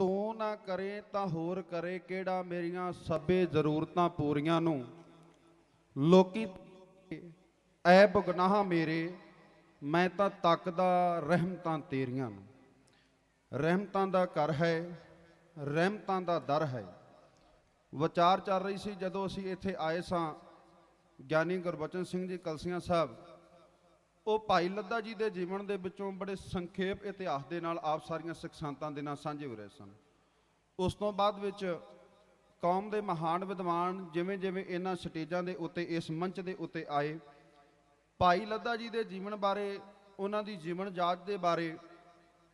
ਤੂੰ ਨਾ ਕਰੇ ਤਾਂ ਹੋਰ ਕਰੇ, ਕਿਹੜਾ ਮੇਰੀਆਂ ਸਭੇ ਜ਼ਰੂਰਤਾਂ ਪੂਰੀਆਂ ਨੂੰ? ਲੋਕੀ ਐਬ ਗੁਨਾਹ ਮੇਰੇ, ਮੈਂ ਤਾਂ ਤੱਕਦਾ ਰਹਿਮਤਾਂ ਤੇਰੀਆਂ ਨੂੰ। ਰਹਿਮਤਾਂ ਦਾ ਘਰ ਹੈ, ਰਹਿਮਤਾਂ ਦਾ ਦਰ ਹੈ। ਵਿਚਾਰ ਚੱਲ ਰਹੀ ਸੀ ਜਦੋਂ ਅਸੀਂ ਇੱਥੇ ਆਏ ਸਾਂ, ਗਿਆਨੀ ਗੁਰਬਚਨ ਸਿੰਘ ਜੀ ਕਲਸੀਆਂ ਸਾਹਿਬ। ਉਹ ਭਾਈ ਲੱਦਾ ਜੀ ਦੇ ਜੀਵਨ ਦੇ ਵਿੱਚੋਂ ਬੜੇ ਸੰਖੇਪ ਇਤਿਹਾਸ ਦੇ ਨਾਲ ਆਪ ਸਾਰੀਆਂ ਸਿੱਖ ਸੰਤਾਂ ਦੇ ਨਾਲ ਸਾਂਝੇ ਹੋ ਰਹੇ ਸਨ। ਉਸ ਤੋਂ ਬਾਅਦ ਵਿੱਚ ਕੌਮ ਦੇ ਮਹਾਨ ਵਿਦਵਾਨ ਜਿਵੇਂ ਜਿਵੇਂ ਇਹਨਾਂ ਸਟੇਜਾਂ ਦੇ ਉੱਤੇ, ਇਸ ਮੰਚ ਦੇ ਉੱਤੇ ਆਏ। ਭਾਈ ਲੱਦਾ ਜੀ ਦੇ ਜੀਵਨ ਬਾਰੇ, ਉਹਨਾਂ ਦੀ ਜੀਵਨ ਜਾਚ ਦੇ ਬਾਰੇ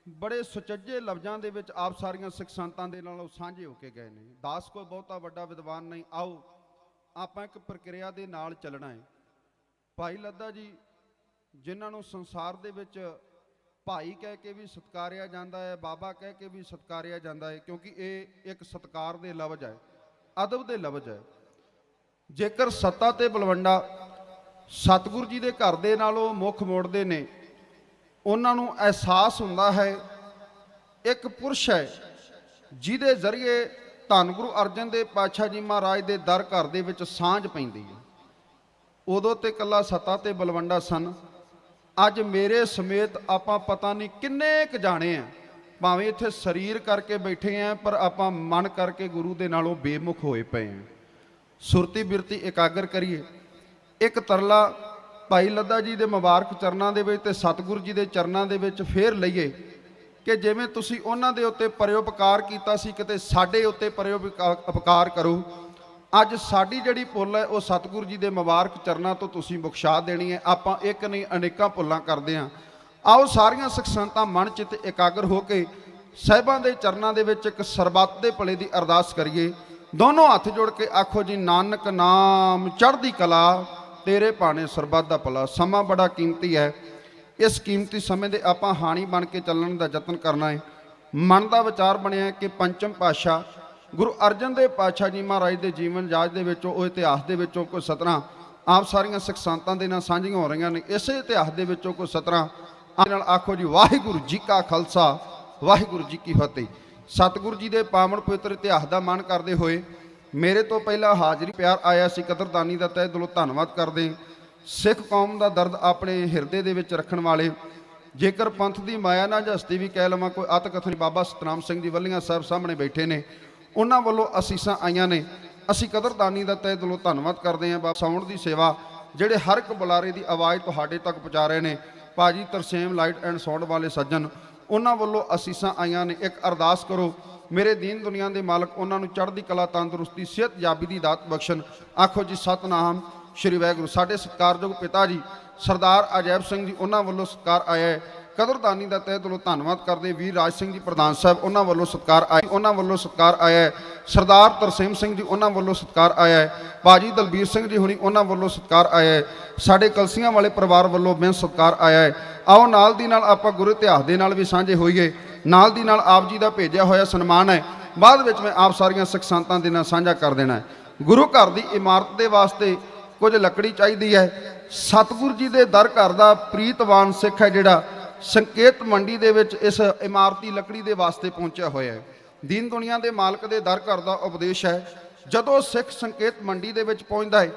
ਬੜੇ ਸੁਚੱਜੇ ਲਫ਼ਜ਼ਾਂ ਦੇ ਵਿੱਚ ਆਪ ਸਾਰੀਆਂ ਸਿੱਖ ਸੰਤਾਂ ਦੇ ਨਾਲ ਉਹ ਸਾਂਝੇ ਹੋ ਕੇ ਗਏ ਨੇ। ਦਾਸ ਕੋਈ ਬਹੁਤਾ ਵੱਡਾ ਵਿਦਵਾਨ ਨਹੀਂ, ਆਓ ਆਪਾਂ ਇੱਕ ਪ੍ਰਕਿਰਿਆ ਦੇ ਨਾਲ ਚੱਲਣਾ ਹੈ ਭਾਈ ਲੱਦਾ ਜੀ ਜਿਨ੍ਹਾਂ ਨੂੰ ਸੰਸਾਰ ਦੇ ਵਿੱਚ ਭਾਈ ਕਹਿ ਕੇ ਵੀ ਸਤਕਾਰਿਆ ਜਾਂਦਾ ਹੈ, ਬਾਬਾ ਕਹਿ ਕੇ ਵੀ ਸਤਕਾਰਿਆ ਜਾਂਦਾ ਹੈ, ਕਿਉਂਕਿ ਇਹ ਇੱਕ ਸਤਕਾਰ ਦੇ ਲਫ਼ਜ਼ ਹੈ, ਅਦਬ ਦੇ ਲਫ਼ਜ਼ ਹੈ। ਜੇਕਰ ਸੱਤਾ ਤੇ ਬਲਵੰਡਾ ਸਤਿਗੁਰੂ ਜੀ ਦੇ ਘਰ ਦੇ ਨਾਲੋਂ ਮੁੱਖ ਮੋੜਦੇ ਨੇ, ਉਹਨਾਂ ਨੂੰ ਅਹਿਸਾਸ ਹੁੰਦਾ ਹੈ, ਇੱਕ ਪੁਰਸ਼ ਹੈ, ਜਿਹਦੇ ਜ਼ਰੀਏ ਧੰਨ ਗੁਰੂ ਅਰਜਨ ਦੇਵ ਪਾਤਸ਼ਾਹ ਜੀ ਮਹਾਰਾਜ ਦੇ ਦਰ ਘਰ ਦੇ ਵਿੱਚ ਸਾਂਝ ਪੈਂਦੀ ਹੈ। ਉਦੋਂ ਤੇ ਕੱਲਾ ਸੱਤਾ ਤੇ ਬਲਵੰਡਾ ਸਨ ਅੱਜ ਮੇਰੇ ਸਮੇਤ ਆਪਾਂ ਪਤਾ ਨਹੀਂ ਕਿੰਨੇ ਕੁ ਜਾਣੇ ਆ। ਭਾਵੇਂ ਇੱਥੇ ਸਰੀਰ ਕਰਕੇ ਬੈਠੇ ਆ, ਪਰ ਆਪਾਂ ਮਨ ਕਰਕੇ ਗੁਰੂ ਦੇ ਨਾਲੋਂ ਬੇਮੁਖ ਹੋਏ ਪਏ ਆ। ਸੁਰਤੀ ਬਿਰਤੀ ਇਕਾਗਰ ਕਰੀਏ। ਇੱਕ ਤਰਲਾ ਭਾਈ ਲੱਦਾ ਜੀ ਦੇ ਮੁਬਾਰਕ ਚਰਨਾਂ ਦੇ ਵਿੱਚ ਤੇ ਸਤਿਗੁਰੂ ਜੀ ਦੇ ਚਰਨਾਂ ਦੇ ਵਿੱਚ ਫੇਰ ਲਈਏ ਕਿ ਜਿਵੇਂ ਤੁਸੀਂ ਉਹਨਾਂ ਦੇ ਉੱਤੇ ਪਰਉਪਕਾਰ ਕੀਤਾ ਸੀ, ਕਿਤੇ ਸਾਡੇ ਉੱਤੇ ਪਰਉਪਕਾਰ ਕਰੋ। ਅੱਜ ਸਾਡੀ ਜਿਹੜੀ ਭੁੱਲ ਹੈ, ਉਹ ਸਤਿਗੁਰੂ ਜੀ ਦੇ ਮੁਬਾਰਕ ਚਰਨਾਂ ਤੋਂ ਤੁਸੀਂ ਬਖਸ਼ਾ ਦੇਣੀ ਹੈ। ਆਪਾਂ ਇੱਕ ਨਹੀਂ, ਅਨੇਕਾਂ ਭੁੱਲਾਂ ਕਰਦੇ ਹਾਂ। ਆਓ ਸਾਰੀਆਂ ਸਿੱਖ ਸੰਤਾਂ ਮਨ ਚਿੱਤ ਇਕਾਗਰ ਹੋ ਕੇ ਸਹਿਬਾਂ ਦੇ ਚਰਨਾਂ ਦੇ ਵਿੱਚ ਇੱਕ ਸਰਬੱਤ ਦੇ ਭਲੇ ਦੀ ਅਰਦਾਸ ਕਰੀਏ। ਦੋਨੋਂ ਹੱਥ ਜੋੜ ਕੇ ਆਖੋ ਜੀ, ਨਾਨਕ ਨਾਮ ਚੜ੍ਹਦੀ ਕਲਾ, ਤੇਰੇ ਭਾਣੇ ਸਰਬੱਤ ਦਾ ਭਲਾ। ਸਮਾਂ ਬੜਾ ਕੀਮਤੀ ਹੈ। ਇਸ ਕੀਮਤੀ ਸਮੇਂ ਦੇ ਆਪਾਂ ਹਾਣੀ ਬਣ ਕੇ ਚੱਲਣ ਦਾ ਯਤਨ ਕਰਨਾ ਹੈ। ਮਨ ਦਾ ਵਿਚਾਰ ਬਣਿਆ ਕਿ ਪੰਚਮ ਪਾਸ਼ਾ ਗੁਰੂ ਅਰਜਨ ਦੇਵ ਪਾਤਸ਼ਾਹ ਜੀ ਮਹਾਰਾਜ ਦੇ ਜੀਵਨ ਜਾਜ ਦੇ ਵਿੱਚੋਂ, ਉਹ ਇਤਿਹਾਸ ਦੇ ਵਿੱਚੋਂ ਕੋਈ ਸਤਰਾਂ ਆਪ ਸਾਰੀਆਂ ਸਿੱਖ ਸੰਤਾਂ ਦੇ ਨਾਲ ਸਾਂਝੀਆਂ ਹੋ ਰਹੀਆਂ ਨੇ। ਇਸੇ ਇਤਿਹਾਸ ਦੇ ਵਿੱਚੋਂ ਕੋਈ ਸਤਰਾਂ ਆਪ ਨਾਲ ਆਖੋ ਜੀ, ਵਾਹਿਗੁਰੂ ਜੀ ਕਾ ਖਾਲਸਾ, ਵਾਹਿਗੁਰੂ ਜੀ ਕੀ ਫਤਿਹ। ਸਤਿਗੁਰੂ ਜੀ ਦੇ ਪਾਵਨ ਪਵਿੱਤਰ ਇਤਿਹਾਸ ਦਾ ਮਾਣ ਕਰਦੇ ਹੋਏ ਮੇਰੇ ਤੋਂ ਪਹਿਲਾਂ ਹਾਜ਼ਰੀ ਪਿਆਰ ਆਇਆ ਸੀ ਕਦਰਦਾਨੀ ਦਾ ਤਹਿ ਦਿਲੋਂ ਧੰਨਵਾਦ ਕਰਦੇ ਸਿੱਖ ਕੌਮ ਦਾ ਦਰਦ ਆਪਣੇ ਹਿਰਦੇ ਦੇ ਵਿੱਚ ਰੱਖਣ ਵਾਲੇ, ਜੇਕਰ ਪੰਥ ਦੀ ਮਾਇਆ ਨਾ ਜਸਤੀ ਵੀ ਕਹਿ ਲਵਾਂ, ਕੋਈ ਅਤ ਬਾਬਾ ਸਤਨਾਮ ਸਿੰਘ ਜੀ ਵੱਲੀਆਂ ਸਾਹਿਬ ਸਾਹਮਣੇ ਬੈਠੇ ਨੇ ਉਹਨਾਂ ਵੱਲੋਂ ਅਸੀਸਾਂ ਆਈਆਂ ਨੇ। ਅਸੀਂ ਕਦਰਦਾਨੀ ਦਾ ਤਹਿ ਦਿਲੋਂ ਧੰਨਵਾਦ ਕਰਦੇ ਹਾਂ। ਬਾਬਾ ਸਾਊਂਡ ਦੀ ਸੇਵਾ ਜਿਹੜੇ ਹਰ ਇੱਕ ਬੁਲਾਰੇ ਦੀ ਆਵਾਜ਼ ਤੁਹਾਡੇ ਤੱਕ ਪਹੁੰਚਾ ਰਹੇ ਨੇ। ਭਾਜੀ ਤਰਸੇਮ ਲਾਈਟ ਐਂਡ ਸਾਊਂਡ ਵਾਲੇ ਸੱਜਣ, ਉਹਨਾਂ ਵੱਲੋਂ ਅਸੀਸਾਂ ਆਈਆਂ ਨੇ। ਇੱਕ ਅਰਦਾਸ ਕਰੋ, ਮੇਰੇ ਦੀਨ ਦੁਨੀਆ ਦੇ ਮਾਲਕ, ਉਹਨਾਂ ਨੂੰ ਚੜ੍ਹਦੀ ਕਲਾ, ਤੰਦਰੁਸਤੀ, ਸਿਹਤ ਯਾਬੀ ਦੀ ਦਾਤ ਬਖਸ਼ਣ। ਆਖੋ ਜੀ, ਸਤਨਾਮ ਸ਼੍ਰੀ ਵਾਹਿਗੁਰੂ। ਸਾਡੇ ਸਤਿਕਾਰਯੋਗ ਪਿਤਾ ਜੀ, ਸਰਦਾਰ ਅਜੈਬ ਸਿੰਘ ਜੀ, ਉਹਨਾਂ ਵੱਲੋਂ ਸਤਿਕਾਰ ਆਇਆ ਹੈ। ਕਦਰਦਾਨੀ ਦਾ ਤਹਿ ਦਿਲੋਂ ਧੰਨਵਾਦ ਕਰਦੇ ਵੀਰ ਰਾਜ ਸਿੰਘ ਜੀ, ਪ੍ਰਧਾਨ ਸਾਹਿਬ, ਉਹਨਾਂ ਵੱਲੋਂ ਸਤਿਕਾਰ ਆਇਆ ਉਹਨਾਂ ਵੱਲੋਂ ਸਤਿਕਾਰ ਆਇਆ ਹੈ। ਸਰਦਾਰ ਤਰਸੇਮ ਸਿੰਘ ਜੀ, ਉਹਨਾਂ ਵੱਲੋਂ ਸਤਿਕਾਰ ਆਇਆ ਹੈ। ਬਾਜੀ ਦਲਬੀਰ ਸਿੰਘ ਜੀ ਹੁਣੀ, ਉਹਨਾਂ ਵੱਲੋਂ ਸਤਿਕਾਰ ਆਇਆ ਹੈ। ਸਾਡੇ ਕਲਸੀਆਂ ਵਾਲੇ ਪਰਿਵਾਰ ਵੱਲੋਂ ਮੈਂ ਸਤਿਕਾਰ ਆਇਆ ਹੈ। ਆਓ ਨਾਲ ਦੀ ਨਾਲ ਆਪਾਂ ਗੁਰੂ ਇਤਿਹਾਸ ਦੇ ਨਾਲ ਵੀ ਸਾਂਝੇ ਹੋਈਏ। ਨਾਲ ਦੀ ਨਾਲ ਆਪ ਜੀ ਦਾ ਭੇਜਿਆ ਹੋਇਆ ਸਨਮਾਨ ਹੈ। ਬਾਅਦ ਵਿੱਚ ਮੈਂ ਆਪ ਸਾਰੀਆਂ ਸਿੱਖ ਸੰਤਾਂ ਦੇ ਨਾਲ ਸਾਂਝਾ ਕਰ ਦੇਣਾ ਗੁਰੂ ਘਰ ਦੀ ਇਮਾਰਤ ਦੇ ਵਾਸਤੇ ਕੁਝ ਲੱਕੜੀ ਚਾਹੀਦੀ ਹੈ। ਸਤਿਗੁਰੂ ਜੀ ਦੇ ਦਰ ਘਰ ਦਾ ਪ੍ਰੀਤਵਾਨ ਸਿੱਖ ਹੈ ਜਿਹੜਾ। ਸੰਕੇਤ ਮੰਡੀ ਦੇ ਵਿੱਚ ਇਸ ਇਮਾਰਤੀ ਲੱਕੜੀ ਦੇ ਵਾਸਤੇ ਪਹੁੰਚਿਆ ਹੋਇਆ ਹੈ। ਦੀਨ ਦੁਨੀਆ ਦੇ ਮਾਲਕ ਦੇ ਦਰ ਘਰ ਦਾ ਉਪਦੇਸ਼ ਹੈ। ਜਦੋਂ ਸਿੱਖ ਸੰਕੇਤ ਮੰਡੀ ਦੇ ਵਿੱਚ ਪਹੁੰਚਦਾ ਹੈ,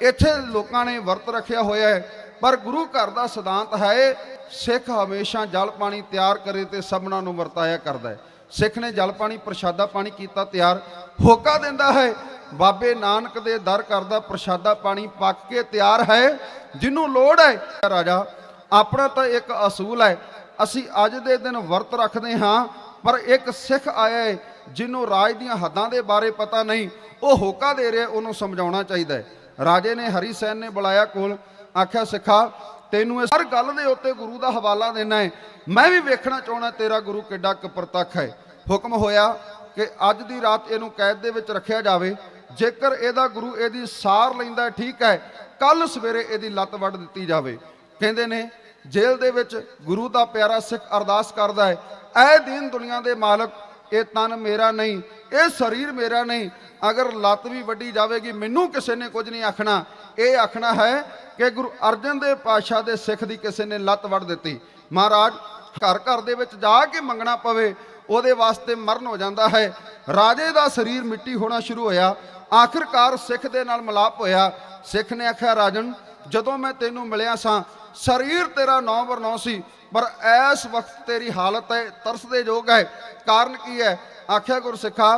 ਇੱਥੇ ਲੋਕਾਂ ਨੇ ਵਰਤ ਰੱਖਿਆ ਹੋਇਆ ਹੈ। ਪਰ ਗੁਰੂ ਘਰ ਦਾ ਸਿਧਾਂਤ ਹੈ, ਸਿੱਖ ਹਮੇਸ਼ਾ ਜਲ ਪਾਣੀ ਤਿਆਰ ਕਰੇ ਤੇ ਸਭਨਾਂ ਨੂੰ ਵਰਤਾਇਆ ਕਰਦਾ ਹੈ। ਸਿੱਖ ਨੇ ਜਲ ਪਾਣੀ, ਪ੍ਰਸ਼ਾਦਾ ਪਾਣੀ ਕੀਤਾ ਤਿਆਰ, ਹੋਕਾ ਦਿੰਦਾ ਹੈ। ਬਾਬੇ ਨਾਨਕ ਦੇ ਦਰ ਕਰਦਾ ਪ੍ਰਸ਼ਾਦਾ ਪਾਣੀ ਪੱਕ ਕੇ ਤਿਆਰ ਹੈ ਜਿਹਨੂੰ ਲੋੜ ਹੈ। ਰਾਜਾ ਆਪਣਾ ਤਾਂ ਇੱਕ ਅਸੂਲ ਹੈ। ਅਸੀਂ ਅੱਜ ਦੇ ਦਿਨ ਵਰਤ ਰੱਖਦੇ ਹਾਂ, ਪਰ ਇੱਕ ਸਿੱਖ ਆਇਆ ਹੈ, ਜਿਹਨੂੰ ਰਾਜ ਦੀਆਂ ਹੱਦਾਂ ਦੇ ਬਾਰੇ ਪਤਾ ਨਹੀਂ, ਉਹ ਹੋਕਾ ਦੇ ਰਿਹਾ, ਉਹਨੂੰ ਸਮਝਾਉਣਾ ਚਾਹੀਦਾ ਹੈ। ਰਾਜੇ ਨੇ ਹਰੀ ਸੈਨ ਨੇ ਬੁਲਾਇਆ ਕੋਲ, ਆਖਿਆ, ਸਿੱਖਾ, ਤੈਨੂੰ ਇਸ ਹਰ ਗੱਲ ਦੇ ਉੱਤੇ ਗੁਰੂ ਦਾ ਹਵਾਲਾ ਦੇਣਾ ਹੈ। ਮੈਂ ਵੀ ਵੇਖਣਾ ਚਾਹਣਾ ਤੇਰਾ ਗੁਰੂ ਕਿੱਡਾ ਕੁ ਪ੍ਰਤੱਖ ਹੈ। ਹੁਕਮ ਹੋਇਆ ਕਿ ਅੱਜ ਦੀ ਰਾਤ ਇਹਨੂੰ ਕੈਦ ਦੇ ਵਿੱਚ ਰੱਖਿਆ ਜਾਵੇ। ਜੇਕਰ ਇਹਦਾ ਗੁਰੂ ਇਹਦੀ ਸਾਰ ਲੈਂਦਾ, ਠੀਕ ਹੈ ਕੱਲ ਸਵੇਰੇ ਇਹਦੀ ਲੱਤ ਵੱਢ ਦਿੱਤੀ ਜਾਵੇ। ਕਹਿੰਦੇ ਨੇ ਜੇਲ੍ਹ ਦੇ ਵਿੱਚ ਗੁਰੂ ਦਾ ਪਿਆਰਾ ਸਿੱਖ ਅਰਦਾਸ ਕਰਦਾ ਹੈ, ਐ ਦੀਨ ਦੁਨੀਆ ਦੇ ਮਾਲਕ, ਇਹ ਤਨ ਮੇਰਾ ਨਹੀਂ, ਇਹ ਸਰੀਰ ਮੇਰਾ ਨਹੀਂ, ਅਗਰ ਲੱਤ ਵੀ ਵੱਡੀ ਜਾਵੇਗੀ, ਮੈਨੂੰ ਕਿਸੇ ਨੇ ਕੁਝ ਨਹੀਂ ਆਖਣਾ। ਇਹ ਆਖਣਾ ਹੈ ਕਿ ਗੁਰੂ ਅਰਜਨ ਦੇਵ ਪਾਤਸ਼ਾਹ ਦੇ ਸਿੱਖ ਦੀ ਕਿਸੇ ਨੇ ਲੱਤ ਵੱਢ ਦਿੱਤੀ। ਮਹਾਰਾਜ, ਘਰ ਘਰ ਦੇ ਵਿੱਚ ਜਾ ਕੇ ਮੰਗਣਾ ਪਵੇ, ਉਹਦੇ ਵਾਸਤੇ ਮਰਨ ਹੋ ਜਾਂਦਾ ਹੈ। ਰਾਜੇ ਦਾ ਸਰੀਰ ਮਿੱਟੀ ਹੋਣਾ ਸ਼ੁਰੂ ਹੋਇਆ। ਆਖਿਰਕਾਰ ਸਿੱਖ ਦੇ ਨਾਲ ਮਿਲਾਪ ਹੋਇਆ। ਸਿੱਖ ਨੇ ਆਖਿਆ, ਰਾਜਨ, ਜਦੋਂ ਮੈਂ ਤੈਨੂੰ ਮਿਲਿਆ ਸਾਂ ਸਰੀਰ ਤੇਰਾ ਨੌ ਬਰ ਨੌ ਸੀ, ਪਰ ਇਸ ਵਕਤ ਤੇਰੀ ਹਾਲਤ ਹੈ ਤਰਸ ਦੇ ਯੋਗ ਹੈ। ਕਾਰਨ ਕੀ ਹੈ? ਆਖਿਆ ਗੁਰਸਿੱਖਾ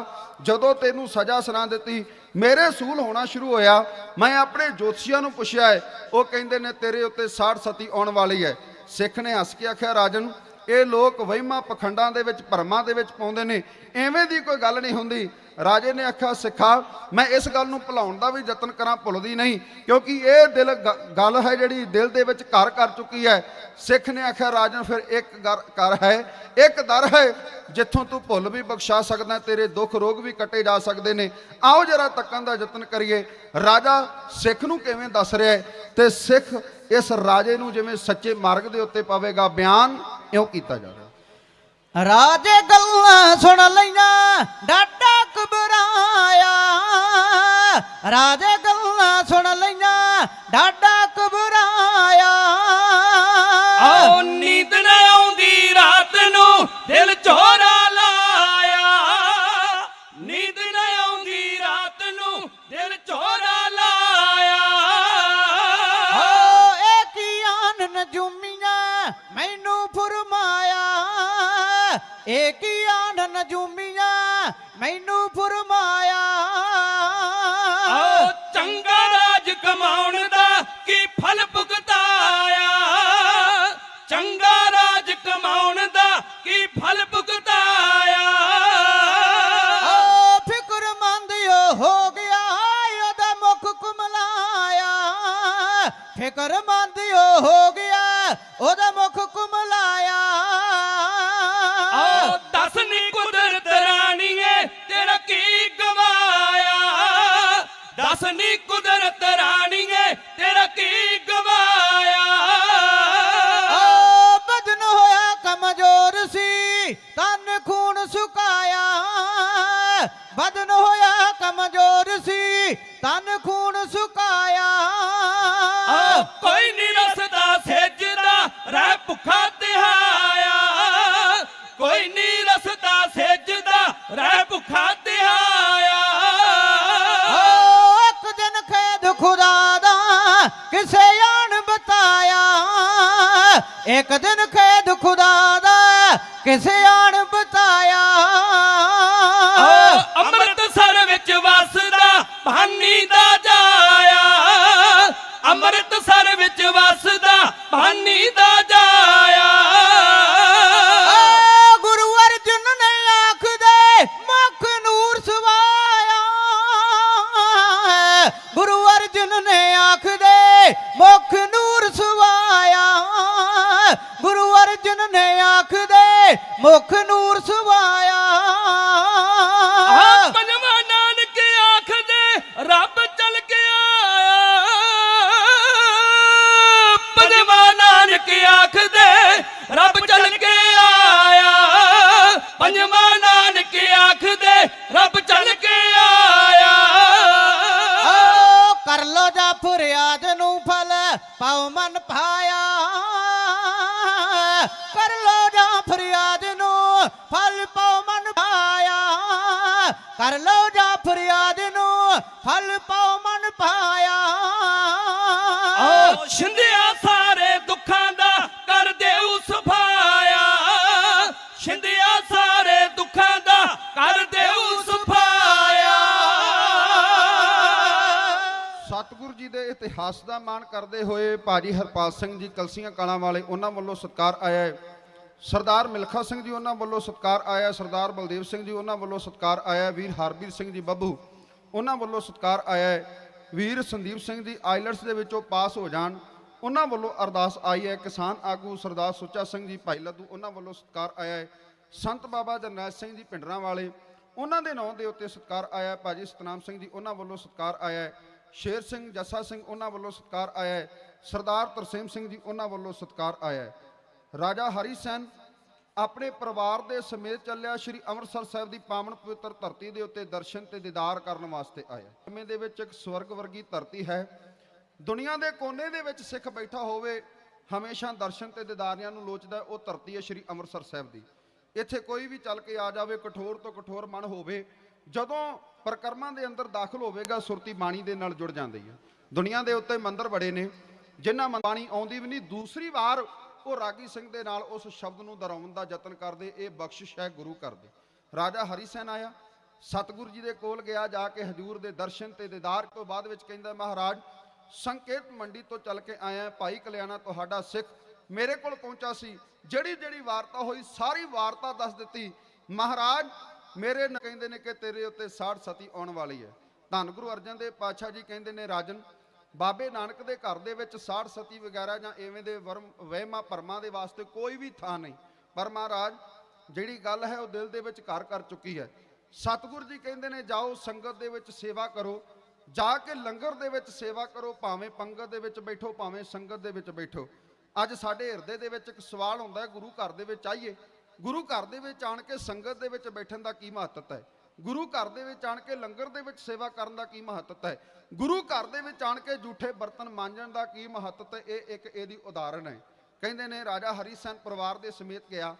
ਜਦੋਂ ਤੈਨੂੰ ਸਜ਼ਾ ਸੁਣਾ ਦਿੱਤੀ, ਮੇਰੇ ਸੂਲ ਹੋਣਾ ਸ਼ੁਰੂ ਹੋਇਆ। ਮੈਂ ਆਪਣੇ ਜੋਤਸ਼ੀਆਂ ਨੂੰ ਪੁੱਛਿਆ ਹੈ, ਉਹ ਕਹਿੰਦੇ ਨੇ, ਤੇਰੇ ਉੱਤੇ 60 ਸਤੀ ਆਉਣ ਵਾਲੀ ਹੈ। ਸਿੱਖ ਨੇ ਹੱਸ ਕੇ ਆਖਿਆ, ਰਾਜਨ ਇਹ ਲੋਕ ਵਹਿਮਾਂ ਪਖੰਡਾਂ ਦੇ ਵਿੱਚ, ਭਰਮਾਂ ਦੇ ਵਿੱਚ ਪਾਉਂਦੇ ਨੇ। ਐਵੇਂ ਦੀ ਕੋਈ ਗੱਲ ਨਹੀਂ ਹੁੰਦੀ। ਰਾਜੇ ਨੇ ਆਖਿਆ, ਸਿੱਖਾ, ਮੈਂ ਇਸ ਗੱਲ ਨੂੰ ਭੁਲਾਉਣ ਦਾ ਵੀ ਯਤਨ ਕਰਾਂ, ਭੁੱਲਦੀ ਨਹੀਂ। ਕਿਉਂਕਿ ਇਹ ਦਿਲ ਗ- ਗੱਲ ਹੈ ਜਿਹੜੀ ਦਿਲ ਦੇ ਵਿੱਚ ਘਰ ਕਰ ਚੁੱਕੀ ਹੈ। ਸਿੱਖ ਨੇ ਆਖਿਆ ਰਾਜਨ ਫਿਰ ਇੱਕ ਗਰ- ਕਰ ਹੈ। ਇੱਕ ਦਰ ਹੈ, ਜਿੱਥੋਂ ਤੂੰ ਭੁੱਲ ਵੀ ਬਖਸ਼ਾ ਸਕਦਾ, ਤੇਰੇ ਦੁੱਖ ਰੋਗ ਵੀ ਕੱਟੇ ਜਾ ਸਕਦੇ ਨੇ। ਆਓ ਜਰਾ ਤੱਕਣ ਦਾ ਯਤਨ ਕਰੀਏ। ਰਾਜਾ ਸਿੱਖ ਨੂੰ ਕਿਵੇਂ ਦੱਸ ਰਿਹਾ ਹੈ? ਤੇ ਸਿੱਖ ਇਸ ਰਾਜੇ ਨੂੰ ਜਿਵੇਂ ਸੱਚੇ ਮਾਰਗ ਦੇ ਉੱਤੇ ਪਾਵੇਗਾ। ਬਿਆਨ ਇਉਂ ਕੀਤਾ ਜਾ ਰਿਹਾ? ਰਾਜੇ ਗੱਲਾਂ ਸੁਣ ਲਈਆਂ ਡਾਡਾ ਘਬਰਾਇਆ ਰਾਜੇ ਗੱਲਾਂ ਸੁਣ ਲਈਆਂ ਡਾਡਾ ਘਬਰਾਇਆ ਆਓ ਨੀਂਦ ਨਾ ਆਉਂਦੀ ਰਾਤ ਨੂੰ ਦਿਲ ਚੋਰਾ ਲਾਇਆ। ਨੀਂਦ ਨਾ ਆਉਂਦੀ ਰਾਤ ਨੂੰ ਦਿਲ ਚੋਰਾ ਲਾਇਆ। ਓ ਇਹ ਕੀ ਆਨ ਨਜੂਮੀਆਂ ਮੈਨੂੰ ਫਰਮਾਇਆ ਇਹ ਕੀ ਨਜੂਮੀਆਂ ਮੈਨੂੰ ਫਰਮਾਇਆ। ਆਓ ਚੰਗਾ ਰਾਜ ਕਮਾਉਣ ਦਾ ਕੀ ਫਲ ਭੁਗਤਾਇਆ? ਚੰਗਾ ਰਾਜ ਕਮਾਉਣ ਦਾ ਕੀ ਫਲ ਭੁਗਤਾਇਆ? ਓ ਫਿਕਰਮੰਦ ਹੋ ਗਿਆ ਉਹਦਾ ਮੁਖ ਕੁਮਲਾਇਆ। ਫਿਕਰਮੰਦ ਹੋ ਇੱਕ ਦਿਨ ਖੇਦ ਖੁਦਾ ਦਾ ਕਿਸੇ ਆ ਫਲ ਪਾਉ ਮਨ ਪਾਇਆ। ਕਰ ਲੋ ਜਾ ਫਰਿਆਦ ਨੂੰ ਫਲ ਪਾਉ ਮਨ ਪਾਇਆ। ਆਓ ਛਿੰਦਿਆ ਸਾਰੇ ਦੁੱਖਾਂ ਦਾ ਕਰ ਦੇਉ ਸਫਾਇਆ। ਛਿੰਦਿਆ ਸਾਰੇ ਦੁੱਖਾਂ ਦਾ ਕਰ ਦੇਉ ਸਫਾਇਆ। ਸਤਿਗੁਰੂ ਜੀ ਦੇ ਇਤਿਹਾਸ ਦਾ ਮਾਣ ਕਰਦੇ ਹੋਏ ਭਾਜੀ ਹਰਪਾਲ ਸਿੰਘ ਜੀ ਕਲਸੀਆਂ ਕਾਲਾਂ ਵਾਲੇ ਉਹਨਾਂ ਵੱਲੋਂ ਸਤਕਾਰ ਆਇਆ ਹੈ। ਸਰਦਾਰ ਮਿਲਖਾ ਸਿੰਘ ਜੀ ਉਹਨਾਂ ਵੱਲੋਂ ਸਤਕਾਰ ਆਇਆ, ਸਰਦਾਰ ਬਲਦੇਵ ਸਿੰਘ ਜੀ ਉਹਨਾਂ ਵੱਲੋਂ ਸਤਕਾਰ ਆਇਆ, ਵੀਰ ਹਰਬੀਰ ਸਿੰਘ ਜੀ ਬੱਬੂ ਉਹਨਾਂ ਵੱਲੋਂ ਸਤਕਾਰ ਆਇਆ ਹੈ। ਵੀਰ ਸੰਦੀਪ ਸਿੰਘ ਜੀ ਆਈਲਟਸ ਦੇ ਵਿੱਚੋਂ ਪਾਸ ਹੋ ਜਾਣ, ਉਹਨਾਂ ਵੱਲੋਂ ਅਰਦਾਸ ਆਈ ਹੈ, ਕਿਸਾਨ ਆਗੂ ਸਰਦਾਰ ਸੁੱਚਾ ਸਿੰਘ ਜੀ, ਭਾਈ ਲੱਦੂ ਉਹਨਾਂ ਵੱਲੋਂ ਸਤਕਾਰ ਆਇਆ ਹੈ, ਸੰਤ ਬਾਬਾ ਜਰਨੈਲ ਸਿੰਘ ਜੀ ਪਿੰਡਰਾਂ ਵਾਲੇ, ਉਹਨਾਂ ਦੇ ਨਾਂ ਦੇ ਉੱਤੇ ਸਤਕਾਰ ਆਇਆ ਹੈ ਭਾਜੀ ਸਤਨਾਮ ਸਿੰਘ ਜੀ ਉਹਨਾਂ ਵੱਲੋਂ ਸਤਕਾਰ ਆਇਆ ਹੈ, ਸ਼ੇਰ ਸਿੰਘ ਜੱਸਾ ਸਿੰਘ ਉਹਨਾਂ ਵੱਲੋਂ ਸਤਕਾਰ ਆਇਆ ਹੈ, ਸਰਦਾਰ ਤਰਸੇਮ ਸਿੰਘ ਜੀ ਉਹਨਾਂ ਵੱਲੋਂ ਸਤਕਾਰ ਆਇਆ ਹੈ ਰਾਜਾ ਹਰੀ ਸੈਨ ਆਪਣੇ ਪਰਿਵਾਰ ਦੇ ਸਮੇਤ ਚੱਲਿਆ ਸ੍ਰੀ ਅੰਮ੍ਰਿਤਸਰ ਸਾਹਿਬ ਦੀ ਪਾਵਨ ਪਵਿੱਤਰ ਧਰਤੀ ਦੇ ਉੱਤੇ ਦਰਸ਼ਨ ਤੇ ਦੀਦਾਰ ਕਰਨ ਵਾਸਤੇ ਆਇਆ। ਸਮੇਂ ਦੇ ਵਿੱਚ ਇੱਕ ਸਵਰਗ ਵਰਗੀ ਧਰਤੀ ਹੈ। ਦੁਨੀਆ ਦੇ ਕੋਨੇ ਦੇ ਵਿੱਚ ਸਿੱਖ ਬੈਠਾ ਹੋਵੇ, ਹਮੇਸ਼ਾ ਦਰਸ਼ਨ ਤੇ ਦੀਦਾਰਿਆਂ ਨੂੰ ਲੋਚਦਾ ਉਹ ਧਰਤੀ ਹੈ ਸ੍ਰੀ ਅੰਮ੍ਰਿਤਸਰ ਸਾਹਿਬ ਦੀ। ਇੱਥੇ ਕੋਈ ਵੀ ਚੱਲ ਕੇ ਆ ਜਾਵੇ, ਕਠੋਰ ਤੋਂ ਕਠੋਰ ਮਨ ਹੋਵੇ, ਜਦੋਂ ਪ੍ਰਕਰਮਾਂ ਦੇ ਅੰਦਰ ਦਾਖਲ ਹੋਵੇਗਾ, ਸੁਰਤੀ ਬਾਣੀ ਦੇ ਨਾਲ ਜੁੜ ਜਾਂਦੀ ਹੈ। ਦੁਨੀਆ ਦੇ ਉੱਤੇ ਮੰਦਰ ਬੜੇ ਨੇ, ਜਿਨ੍ਹਾਂ ਬਾਣੀ ਆਉਂਦੀ ਵੀ ਨਹੀਂ, ਦੂਸਰੀ ਵਾਰ ਉਹ ਰਾਗੀ ਸਿੰਘ ਦੇ ਨਾਲ ਉਸ ਸ਼ਬਦ ਨੂੰ ਦੁਹਰਾਉਣ ਦਾ ਯਤਨ ਕਰਦੇ, ਇਹ ਬਖਸ਼ਿਸ਼ ਹੈ ਗੁਰੂ ਕਰਦੇ ਰਾਜਾ ਹਰੀ ਸੈਨ ਆਇਆ, ਸਤਿਗੁਰੂ ਜੀ ਦੇ ਕੋਲ ਗਿਆ, ਜਾ ਕੇ ਹਜੂਰ ਦੇ ਦਰਸ਼ਨ ਤੇ ਦੀਦਾਰ ਤੋਂ ਬਾਅਦ ਵਿੱਚ ਕਹਿੰਦਾ, ਮਹਾਰਾਜ, ਸੰਕੇਤ ਮੰਡੀ ਤੋਂ ਚੱਲ ਕੇ ਆਇਆ, ਭਾਈ ਕਲਿਆਣਾ, ਤੁਹਾਡਾ ਸਿੱਖ ਮੇਰੇ ਕੋਲ ਪਹੁੰਚਾ ਸੀ। ਜਿਹੜੀ ਜਿਹੜੀ ਵਾਰਤਾ ਹੋਈ, ਸਾਰੀ ਵਾਰਤਾ ਦੱਸ ਦਿੱਤੀ। ਮਹਾਰਾਜ, ਮੇਰੇ ਕਹਿੰਦੇ ਨੇ ਕਿ ਤੇਰੇ ਉੱਤੇ ਸਾੜ ਸਤੀ ਆਉਣ ਵਾਲੀ ਹੈ। ਧੰਨ ਗੁਰੂ ਅਰਜਨ ਦੇਵ ਪਾਤਸ਼ਾਹ ਜੀ ਕਹਿੰਦੇ ਨੇ, ਰਾਜਨ ਬਾਬੇ ਨਾਨਕ ਦੇ ਘਰ ਦੇ ਵਿੱਚ ਸਾੜ ਸਤੀ ਵਗੈਰਾ ਜਾਂ ਐਵੇਂ ਦੇ ਵਰਮ ਵਹਿਮਾਂ ਭਰਮਾਂ ਦੇ ਵਾਸਤੇ ਕੋਈ ਵੀ ਥਾਂ ਨਹੀਂ ਪਰ ਮਹਾਰਾਜ ਜਿਹੜੀ ਗੱਲ ਹੈ ਉਹ ਦਿਲ ਦੇ ਵਿੱਚ ਘਰ ਕਰ ਚੁੱਕੀ ਹੈ ਸਤਿਗੁਰੂ ਜੀ ਕਹਿੰਦੇ ਨੇ ਜਾਓ ਸੰਗਤ ਦੇ ਵਿੱਚ ਸੇਵਾ ਕਰੋ ਜਾ ਕੇ ਲੰਗਰ ਦੇ ਵਿੱਚ ਸੇਵਾ ਕਰੋ ਭਾਵੇਂ ਪੰਗਤ ਦੇ ਵਿੱਚ ਬੈਠੋ ਭਾਵੇਂ ਸੰਗਤ ਦੇ ਵਿੱਚ ਬੈਠੋ ਅੱਜ ਸਾਡੇ ਹਿਰਦੇ ਦੇ ਵਿੱਚ ਇੱਕ ਸਵਾਲ ਹੁੰਦਾ ਹੈ ਗੁਰੂ ਘਰ ਦੇ ਵਿੱਚ ਆਈਏ ਗੁਰੂ ਘਰ ਦੇ ਵਿੱਚ ਆਣ ਕੇ ਸੰਗਤ ਦੇ ਵਿੱਚ ਬੈਠਣ ਦਾ ਕੀ ਮਹੱਤਵ ਹੈ ਗੁਰੂ ਘਰ ਦੇ ਵਿੱਚ ਆਣ ਕੇ ਲੰਗਰ ਦੇ ਵਿੱਚ ਸੇਵਾ ਕਰਨ ਦਾ ਕੀ ਮਹੱਤਤਾ ਹੈ? ਗੁਰੂ ਘਰ ਦੇ ਵਿੱਚ ਆਣ ਕੇ ਝੂਠੇ ਬਰਤਨ ਮਾਂਜਣ ਦਾ ਕੀ ਮਹੱਤਤਾ ਇਹ ਇੱਕ ਇਹਦੀ ਉਦਾਹਰਣ ਹੈ। ਕਹਿੰਦੇ ਨੇ, ਰਾਜਾ ਹਰੀ ਸੈਨ ਪਰਿਵਾਰ ਦੇ ਸਮੇਤ ਗਿਆ।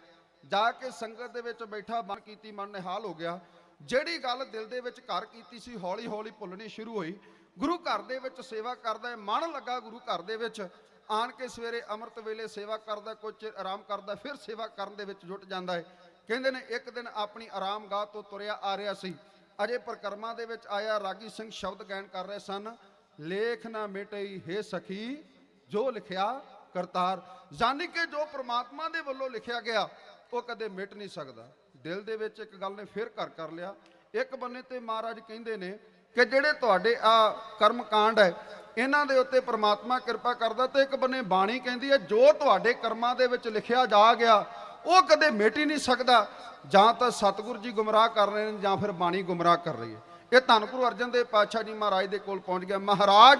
ਜਾ ਕੇ ਸੰਗਤ ਦੇ ਵਿੱਚ ਬੈਠਾ, ਮਨ ਕੀਤੀ, ਮਨ ਨਿਹਾਲ ਹੋ ਗਿਆ। ਜਿਹੜੀ ਗੱਲ ਦਿਲ ਦੇ ਵਿੱਚ ਘਰ ਕੀਤੀ ਸੀ ਹੌਲੀ ਹੌਲੀ ਭੁੱਲਣੀ ਸ਼ੁਰੂ ਹੋਈ। ਗੁਰੂ ਘਰ ਦੇ ਵਿੱਚ ਸੇਵਾ ਕਰਦਾ ਹੈ, ਮਨ ਲੱਗਾ ਗੁਰੂ ਘਰ ਦੇ ਵਿੱਚ। ਆਣ ਕੇ ਸਵੇਰੇ ਅੰਮ੍ਰਿਤ ਵੇਲੇ ਸੇਵਾ ਕਰਦਾ ਕੁਝ ਚਿਰ ਆਰਾਮ ਕਰਦਾ, ਫਿਰ ਸੇਵਾ ਕਰਨ ਦੇ ਵਿੱਚ ਜੁਟ ਜਾਂਦਾ ਹੈ। ਕਹਿੰਦੇ ਨੇ ਇੱਕ ਦਿਨ ਆਪਣੀ ਆਰਾਮਗਾਹ ਤੋਂ ਤੁਰਿਆ ਆ ਰਿਹਾ ਸੀ। ਅਜੇ ਪ੍ਰਕਰਮਾਂ ਦੇ ਵਿੱਚ ਆਇਆ ਰਾਗੀ ਸਿੰਘ ਸ਼ਬਦ ਗਾਇਨ ਕਰ ਰਹੇ ਸਨ, ਲੇਖ ਨਾ ਮਿਟਈ ਹੈ ਸਖੀ, ਜੋ ਲਿਖਿਆ ਕਰਤਾਰ। ਜਾਨੀ ਕਿ ਜੋ ਪ੍ਰਮਾਤਮਾ ਦੇ ਵੱਲੋਂ ਲਿਖਿਆ ਗਿਆ, ਉਹ ਕਦੇ ਮਿਟ ਨਹੀਂ ਸਕਦਾ। ਦਿਲ ਦੇ ਵਿੱਚ ਇੱਕ ਗੱਲ ਨੇ ਫਿਰ ਘਰ ਕਰ ਲਿਆ। ਇੱਕ ਬੰਨੇ ਤੇ ਮਹਾਰਾਜ ਕਹਿੰਦੇ ਨੇ ਕਿ ਜਿਹੜੇ ਤੁਹਾਡੇ ਆ ਕਰਮ ਕਾਂਡ ਹੈ, ਇਹਨਾਂ ਦੇ ਉੱਤੇ ਪ੍ਰਮਾਤਮਾ ਕਿਰਪਾ ਕਰਦਾ ਤੇ ਇੱਕ ਬੰਨੇ ਬਾਣੀ ਕਹਿੰਦੀ ਹੈ, ਜੋ ਤੁਹਾਡੇ ਕਰਮਾਂ ਦੇ ਵਿੱਚ ਲਿਖਿਆ ਜਾ ਗਿਆ ਉਹ ਕਦੇ ਮਿਟ ਹੀ ਨਹੀਂ ਸਕਦਾ। ਜਾਂ ਤਾਂ ਸਤਿਗੁਰੂ ਜੀ ਗੁੰਮਰਾਹ ਕਰ ਰਹੇ ਨੇ, ਜਾਂ ਫਿਰ ਬਾਣੀ ਗੁੰਮਰਾਹ ਕਰ ਰਹੀ ਹੈ। ਇਹ ਧੰਨ ਗੁਰੂ ਅਰਜਨ ਦੇਵ ਪਾਤਸ਼ਾਹ ਜੀ ਮਹਾਰਾਜ ਦੇ ਕੋਲ ਪਹੁੰਚ ਗਿਆ। ਮਹਾਰਾਜ,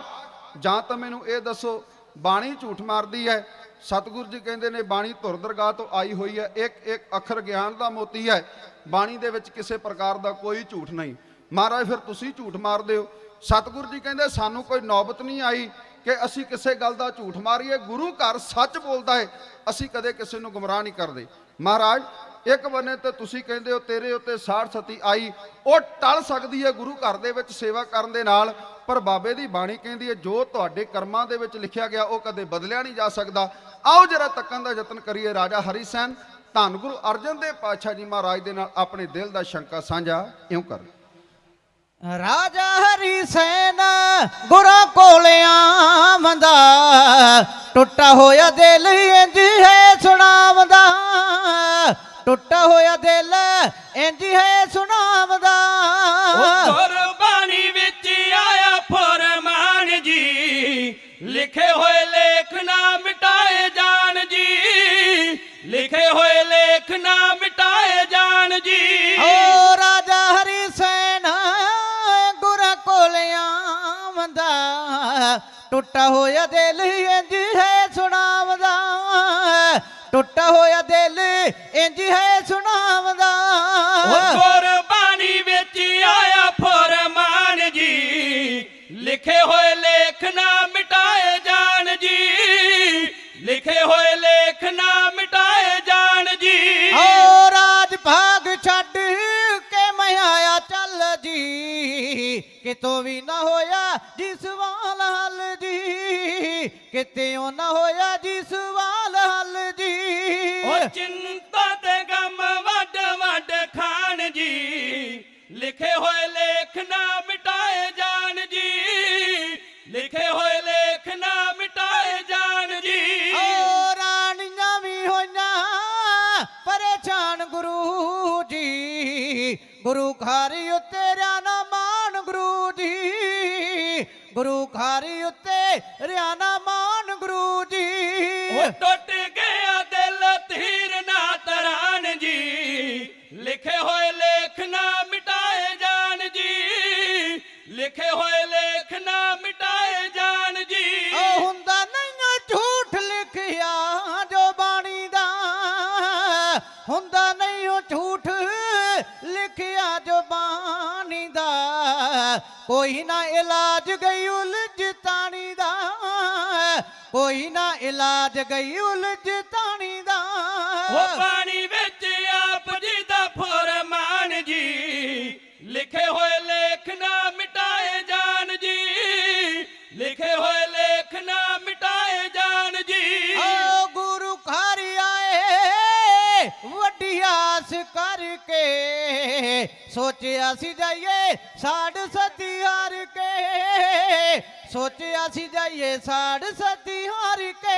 ਜਾਂ ਤਾਂ ਮੈਨੂੰ ਇਹ ਦੱਸੋ, ਬਾਣੀ ਝੂਠ ਮਾਰਦੀ ਹੈ? ਸਤਿਗੁਰੂ ਜੀ ਕਹਿੰਦੇ ਨੇ, ਬਾਣੀ ਧੁਰ ਦਰਗਾਹ ਤੋਂ ਆਈ ਹੋਈ ਹੈ। ਇੱਕ ਇੱਕ ਅੱਖਰ ਗਿਆਨ ਦਾ ਮੋਤੀ ਹੈ। ਬਾਣੀ ਦੇ ਵਿੱਚ ਕਿਸੇ ਪ੍ਰਕਾਰ ਦਾ ਕੋਈ ਝੂਠ ਨਹੀਂ। ਮਹਾਰਾਜ, ਫਿਰ ਤੁਸੀਂ ਝੂਠ ਮਾਰਦੇ ਹੋ। ਸਤਿਗੁਰੂ ਜੀ ਕਹਿੰਦੇ, ਸਾਨੂੰ ਕੋਈ ਨੌਬਤ ਨਹੀਂ ਆਈ। ਕਿ ਅਸੀਂ ਕਿਸੇ ਗੱਲ ਦਾ ਝੂਠ ਮਾਰੀਏ, ਗੁਰੂ ਘਰ ਸੱਚ ਬੋਲਦਾ ਹੈ, ਅਸੀਂ ਕਦੇ ਕਿਸੇ ਨੂੰ ਗੁੰਮਰਾਹ ਨਹੀਂ ਕਰਦੇ। ਮਹਾਰਾਜ, ਇੱਕ ਬੰਨੇ ਤੇ ਤੁਸੀਂ ਕਹਿੰਦੇ ਹੋ, ਤੇਰੇ ਉੱਤੇ ਸਾੜ ਸਤੀ ਆਈ, ਉਹ ਟਲ ਸਕਦੀ ਹੈ ਗੁਰੂ ਘਰ ਦੇ ਵਿੱਚ ਸੇਵਾ ਕਰਨ ਦੇ ਨਾਲ, ਪਰ ਬਾਬੇ ਦੀ ਬਾਣੀ ਕਹਿੰਦੀ ਹੈ, ਜੋ ਤੁਹਾਡੇ ਕਰਮਾਂ ਦੇ ਵਿੱਚ ਲਿਖਿਆ ਗਿਆ, ਉਹ ਕਦੇ ਬਦਲਿਆ ਨਹੀਂ ਜਾ ਸਕਦਾ। ਆਓ ਜਰਾ ਤੱਕਣ ਦਾ ਯਤਨ ਕਰੀਏ, ਰਾਜਾ ਹਰੀ ਸੈਨ ਧੰਨ ਗੁਰੂ ਅਰਜਨ ਦੇਵ ਪਾਤਸ਼ਾਹ ਜੀ ਮਹਾਰਾਜ ਦੇ ਨਾਲ ਆਪਣੇ ਦਿਲ ਦਾ ਸ਼ੰਕਾ ਸਾਂਝਾ ਇਉਂ ਕਰ। ਰਾਜਾ ਹਰੀ ਸੈਨ ਗੁਰਾਂ ਕੋਲਿਆਂ ਮੰਦਾ ਟੁੱਟਾ ਹੋਇਆ ਦਿਲ ਇੰਜ ਹੈ ਸੁਣਾਵਦਾ। ਟੁੱਟਾ ਹੋਇਆ ਦਿਲ ਇੰਜ ਹੈ ਸੁਣਾਵਦਾ। ਗੁਰਬਾਣੀ ਵਿੱਚ ਆਇਆ ਫਰਮਾਨ ਜੀ ਲਿਖੇ ਹੋਏ ਲੇਖ ਨਾ ਮਿਟਾਏ ਜਾਣ ਜੀ। ਲਿਖੇ ਹੋਏ ਲੇਖ ਨਾ ਮਿਟਾਏ ਜਾਣ ਜੀ। ਓ ਰਾਜਾ ਟੁੱਟਾ ਹੋਇਆ ਦਿਲ ਇੰਜ ਹੈ ਸੁਣਾਵਦਾ। ਟੁੱਟਾ ਹੋਇਆ ਦਿਲ ਇੰਜ ਹੈ ਸੁਣਾਵਦਾ। ਉਹ ਗੁਰਬਾਣੀ ਵਿੱਚ ਆਇਆ ਫਰਮਾਨ ਜੀ। ਲਿਖੇ ਹੋਏ ਲੇਖ ਨਾ ਮਿਟਾਏ ਜਾਣ ਜੀ। ਲਿਖੇ ਹੋਏ ਲੇਖ ਨਾ ਮਿਟਾਏ ਜਾਣ ਜੀ। ਓ ਰਾਜ ਭਾਗ ਛੱਡ ਕੇ ਮੈਂ ਆਇਆ ਚੱਲ ਜੀ। ਕਿਤੋਂ ਵੀ ਨਾ ਹੋਇਆ ਜੀ ਕਿਤੇ ਨਾ ਹੋਇਆ ਜਿਸ ਵਾਲ ਹੱਲ ਜੀ। ਉਹ ਚਿੰਤਾ ਤੇ ਗਮ ਵੱਡ ਵੱਡ ਖਾਨ ਜੀ। ਲਿਖੇ ਹੋਏ ਲੇਖ ਨਾ ਮਿਟਾਏ ਜਾਣ ਜੀ। ਲਿਖੇ ਹੋਏ ਲੇਖ ਨਾ ਮਿਟਾਏ ਜਾਣ ਜੀ। ਓ ਰਾਣੀਆਂ ਵੀ ਹੋਈਆਂ ਪਰੇਸ਼ਾਨ ਗੁਰੂ ਜੀ। ਗੁਰੂ ਘਰ ਉੱਤੇ ਰਿਆ ਨਾ ਮਾਨ ਗੁਰੂ ਜੀ। ਗੁਰੂ ਘਰ ਉੱਤੇ ਰਿਆਨਾ ਮਾਨ ਗੁਰੂ ਜੀ। ਉਹ ਟੁੱਟ ਗਿਆ ਦਿਲ ਧੀਰ ਨਾ ਤਰਾਨ ਜੀ। ਲਿਖੇ ਹੋਏ ਲੇਖ ਨਾ ਮਿਟਾਏ ਜਾਣ ਜੀ। ਲਿਖੇ ਹੋਏ ਲੇਖ ਕੋਈ ਨਾ ਇਲਾਜ ਗਈ ਉਲਝ ਤਾਣੀ ਦਾ ਕੋਈ ਨਾ ਇਲਾਜ ਗਈ ਉਲਝ ਤਾਣੀ ਦਾ। ਉਹ ਪਾਣੀ ਵਿੱਚ ਆਪ ਲਿਖੇ ਹੋਏ ਲੇਖ ਨਾ ਮਿਟਾਏ ਜਾਣ ਜੀ। ਲਿਖੇ ਹੋਏ ਲੇਖ ਨਾ ਮਿਟਾਏ ਜਾਣ ਜੀ। ਓ ਗੁਰੂ ਘਰ ਆਏ ਵੱਡੀ ਆਸ ਕਰਕੇ। ਸੋਚਿਆ ਸੀ ਜਾਈਏ ਸਾਡ ਸੋਚਿਆ ਸੀ ਜਾਈਏ ਸਾਡ ਸਤੀ ਹਾਰ ਕੇ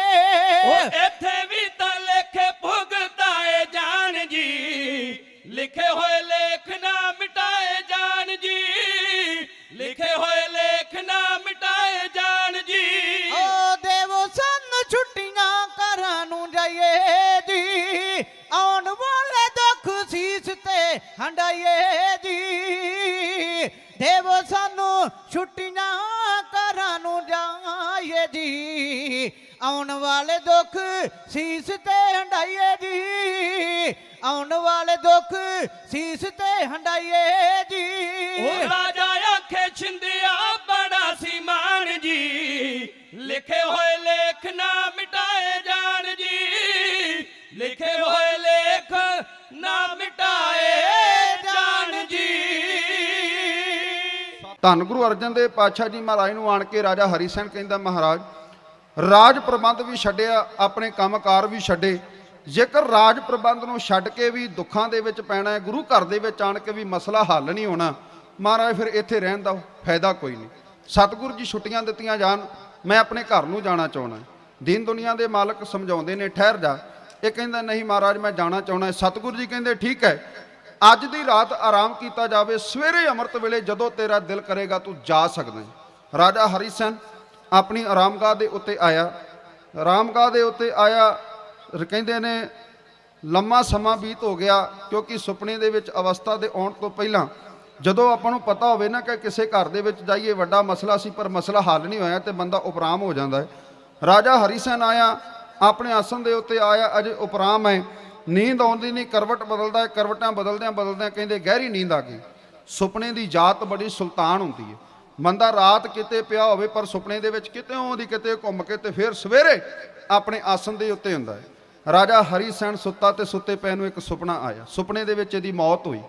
ਉਹ ਇੱਥੇ ਵੀ ਤਾਂ ਲੇਖੇ ਭੁਗਤਾਏ ਜਾਣ ਜੀ। ਲਿਖੇ ਹੋਏ ਲੇਖ ਨਾ ਮਿਟਾਏ ਜਾਣ ਜੀ। ਲਿਖੇ ਹੋਏ ਲੇਖ ਨਾ ਮਿਟਾਏ ਜਾਣ ਜੀ। ਓ ਦੇਵੋ ਸੰਨ ਛੁੱਟੀਆਂ ਘਰਾਂ ਨੂੰ ਜਾਈਏ ਜੀ। ਆਉਣ ਵਾਲੇ ਦੁੱਖ ਸੀਸ ਤੇ ਹੰਡਾਈਏ ਜੀ। ਜਾਈਏ ਜੀ, ਆਉਣ ਵਾਲੇ ਦੁੱਖ ਸੀਸ ਤੇ ਹੰਡਾਈਏ ਜੀ। ਆਉਣ ਵਾਲੇ ਦੁੱਖ ਸੀਸ ਤੇ ਹੰਡਾਈਏ ਜੀ। ਉਹ ਰਾਜਾ ਆਖੇ, ਛਿੰਦਿਆ ਬੜਾ ਸੀ ਮਾਨ ਜੀ। ਲਿਖੇ ਹੋਏ ਲੇਖ ਨਾ ਮਿਟਾਏ ਜਾਣ ਜੀ। ਲਿਖੇ ਹੋਏ ਲੇਖ ਨਾ ਮਿਟਾਏ ਧੰਨ ਗੁਰੂ ਅਰਜਨ ਦੇਵ ਪਾਤਸ਼ਾਹ ਜੀ ਮਹਾਰਾਜ ਨੂੰ ਆਣ ਕੇ ਰਾਜਾ ਹਰੀ ਸਿੰਘ ਕਹਿੰਦਾ, ਮਹਾਰਾਜ, ਰਾਜ ਪ੍ਰਬੰਧ ਵੀ ਛੱਡਿਆ, ਆਪਣੇ ਕੰਮਕਾਰ ਵੀ ਛੱਡੇ। ਜੇਕਰ ਰਾਜ ਪ੍ਰਬੰਧ ਨੂੰ ਛੱਡ ਕੇ ਵੀ ਦੁੱਖਾਂ ਦੇ ਵਿੱਚ ਪੈਣਾ ਹੈ, ਗੁਰੂ ਘਰ ਦੇ ਵਿੱਚ ਆਣ ਕੇ ਵੀ ਮਸਲਾ ਹੱਲ ਨਹੀਂ ਹੋਣਾ, ਮਹਾਰਾਜ ਫਿਰ ਇੱਥੇ ਰਹਿਣ ਦਾ ਫਾਇਦਾ ਕੋਈ ਨਹੀਂ। ਸਤਿਗੁਰੂ ਜੀ ਛੁੱਟੀਆਂ ਦਿੱਤੀਆਂ ਜਾਣ, ਮੈਂ ਆਪਣੇ ਘਰ ਨੂੰ ਜਾਣਾ ਚਾਹੁੰਦਾ ਦੀਨ ਦੁਨੀਆ ਦੇ ਮਾਲਕ ਸਮਝਾਉਂਦੇ ਨੇ, ਠਹਿਰ ਜਾ। ਇਹ ਕਹਿੰਦਾ, ਨਹੀਂ ਮਹਾਰਾਜ, ਮੈਂ ਜਾਣਾ ਚਾਹੁੰਦਾ ਸਤਿਗੁਰੂ ਜੀ ਕਹਿੰਦੇ, ਠੀਕ ਹੈ ਅੱਜ ਦੀ ਰਾਤ ਆਰਾਮ ਕੀਤਾ ਜਾਵੇ, ਸਵੇਰੇ ਅੰਮ੍ਰਿਤ ਵੇਲੇ ਜਦੋਂ ਤੇਰਾ ਦਿਲ ਕਰੇਗਾ, ਤੂੰ ਜਾ ਸਕਦਾ ਹੈ। ਰਾਜਾ ਹਰੀ ਸਿੰਘ ਆਪਣੀ ਆਰਾਮਗਾਹ ਦੇ ਉੱਤੇ ਆਇਆ। ਆਰਾਮਗਾਹ ਦੇ ਉੱਤੇ ਆਇਆ ਕਹਿੰਦੇ ਨੇ, ਲੰਮਾ ਸਮਾਂ ਬੀਤ ਹੋ ਗਿਆ, ਕਿਉਂਕਿ ਸੁਪਨੇ ਦੇ ਵਿੱਚ ਅਵਸਥਾ ਦੇ ਆਉਣ ਤੋਂ ਪਹਿਲਾਂ ਜਦੋਂ ਆਪਾਂ ਨੂੰ ਪਤਾ ਹੋਵੇ ਨਾ ਕਿ ਕਿਸੇ ਘਰ ਦੇ ਵਿੱਚ ਜਾਈਏ, ਵੱਡਾ ਮਸਲਾ ਸੀ, ਪਰ ਮਸਲਾ ਹੱਲ ਨਹੀਂ ਹੋਇਆ ਤੇ ਬੰਦਾ ਉਪਰਾਮ ਹੋ ਜਾਂਦਾ ਹੈ। ਰਾਜਾ ਹਰੀ ਸਿੰਘ ਆਇਆ, ਆਪਣੇ ਆਸਣ ਦੇ ਉੱਤੇ ਆਇਆ, ਅਜੇ ਉਪਰਾਮ ਹੈ। ਨੀਂਦ ਆਉਂਦੀ ਨਹੀਂ, ਕਰਵਟ ਬਦਲਦਾ ਹੈ ਕਰਵਟਾਂ ਬਦਲਦਿਆਂ ਬਦਲਦਿਆਂ ਕਹਿੰਦੇ, ਗਹਿਰੀ ਨੀਂਦ ਆ ਗਈ। ਸੁਪਨੇ ਦੀ ਜਾਤ ਬੜੀ ਸੁਲਤਾਨ ਹੁੰਦੀ ਹੈ ਬੰਦਾ ਰਾਤ ਕਿਤੇ ਪਿਆ ਹੋਵੇ, ਪਰ ਸੁਪਨੇ ਦੇ ਵਿੱਚ ਕਿਤੇ ਆਉਂਦੀ, ਕਿਤੇ ਘੁੰਮ ਕੇ ਤੇ ਫਿਰ ਸਵੇਰੇ ਆਪਣੇ ਆਸਨ ਦੇ ਉੱਤੇ ਹੁੰਦਾ ਹੈ ਰਾਜਾ ਹਰੀ ਸੈਨ ਸੁੱਤਾ ਤੇ ਸੁੱਤੇ ਪੈ ਨੂੰ ਇੱਕ ਸੁਪਨਾ ਆਇਆ। ਸੁਪਨੇ ਦੇ ਵਿੱਚ ਇਹਦੀ ਮੌਤ ਹੋਈ।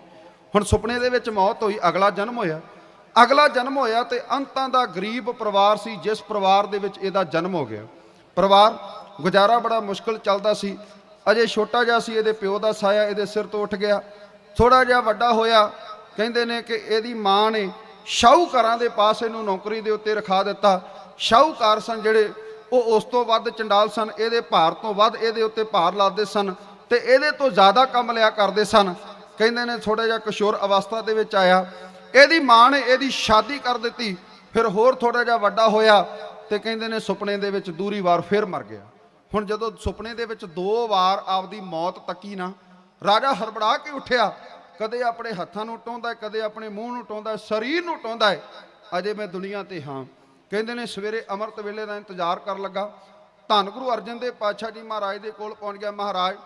ਹੁਣ ਸੁਪਨੇ ਦੇ ਵਿੱਚ ਮੌਤ ਹੋਈ, ਅਗਲਾ ਜਨਮ ਹੋਇਆ। ਅਗਲਾ ਜਨਮ ਹੋਇਆ ਤੇ ਅੰਤਾਂ ਦਾ ਗਰੀਬ ਪਰਿਵਾਰ ਸੀ, ਜਿਸ ਪਰਿਵਾਰ ਦੇ ਵਿੱਚ ਇਹਦਾ ਜਨਮ ਹੋ ਗਿਆ। ਪਰਿਵਾਰ ਗੁਜ਼ਾਰਾ ਬੜਾ ਮੁਸ਼ਕਲ ਚੱਲਦਾ ਸੀ। ਅਜੇ ਛੋਟਾ ਜਿਹਾ ਸੀ, ਇਹਦੇ ਪਿਓ ਦਾ ਸਾਇਆ ਇਹਦੇ ਸਿਰ ਤੋਂ ਉੱਠ ਗਿਆ। ਥੋੜਾ ਜਿਹਾ ਵੱਡਾ ਹੋਇਆ, ਕਹਿੰਦੇ ਨੇ ਕਿ ਇਹਦੀ ਮਾਂ ਨੇ ਸ਼ਾਹੂਕਾਰਾਂ ਦੇ ਪਾਸ ਇਹਨੂੰ ਨੌਕਰੀ ਦੇ ਉੱਤੇ ਰਖਾ ਦਿੱਤਾ। ਸ਼ਾਹੂਕਾਰ ਸਨ ਜਿਹੜੇ, ਉਹ ਉਸ ਤੋਂ ਵੱਧ ਚੰਡਾਲ ਸਨ, ਇਹਦੇ ਭਾਰ ਤੋਂ ਵੱਧ ਇਹਦੇ ਉੱਤੇ ਭਾਰ ਲਾਦੇ ਸਨ ਤੇ ਇਹਦੇ ਤੋਂ ਜ਼ਿਆਦਾ ਕੰਮ ਲਿਆ ਕਰਦੇ ਸਨ। ਕਹਿੰਦੇ ਨੇ ਥੋੜਾ ਜਿਹਾ ਕਿਸ਼ੋਰ ਅਵਸਥਾ ਦੇ ਵਿੱਚ ਆਇਆ। ਇਹਦੀ ਮਾਂ ਨੇ ਇਹਦੀ ਸ਼ਾਦੀ ਕਰ ਦਿੱਤੀ, ਫਿਰ ਹੋਰ ਥੋੜਾ ਜਿਹਾ ਵੱਡਾ ਹੋਇਆ ਤੇ ਕਹਿੰਦੇ ਨੇ ਸੁਪਨੇ ਦੇ ਵਿੱਚ ਦੂਰੀ ਵਾਰ ਫਿਰ ਮਰ ਗਿਆ। ਹੁਣ ਜਦੋਂ ਸੁਪਨੇ ਦੇ ਵਿੱਚ ਦੋ ਵਾਰ ਆਪਦੀ ਮੌਤ ਤੱਕੀ ਨਾ, ਰਾਜਾ ਹਰਬੜਾ ਕੇ ਉੱਠਿਆ, ਕਦੇ ਆਪਣੇ ਹੱਥਾਂ ਨੂੰ ਟੋਂਦਾ ਕਦੇ ਆਪਣੇ ਮੂੰਹ ਨੂੰ ਟੋਂਦਾ ਸਰੀਰ ਨੂੰ ਟੋਂਦਾ ਹੈ, ਅਜੇ ਮੈਂ ਦੁਨੀਆ ਤੇ ਹਾਂ। ਕਹਿੰਦੇ ਨੇ ਸਵੇਰੇ ਅੰਮ੍ਰਿਤ ਵੇਲੇ ਦਾ ਇੰਤਜ਼ਾਰ ਕਰਨ ਲੱਗਾ। ਧੰਨ ਗੁਰੂ ਅਰਜਨ ਦੇਵ ਪਾਤਸ਼ਾਹ ਜੀ ਮਹਾਰਾਜ ਦੇ ਕੋਲ ਪਹੁੰਚ ਗਿਆ ਮਹਾਰਾਜ।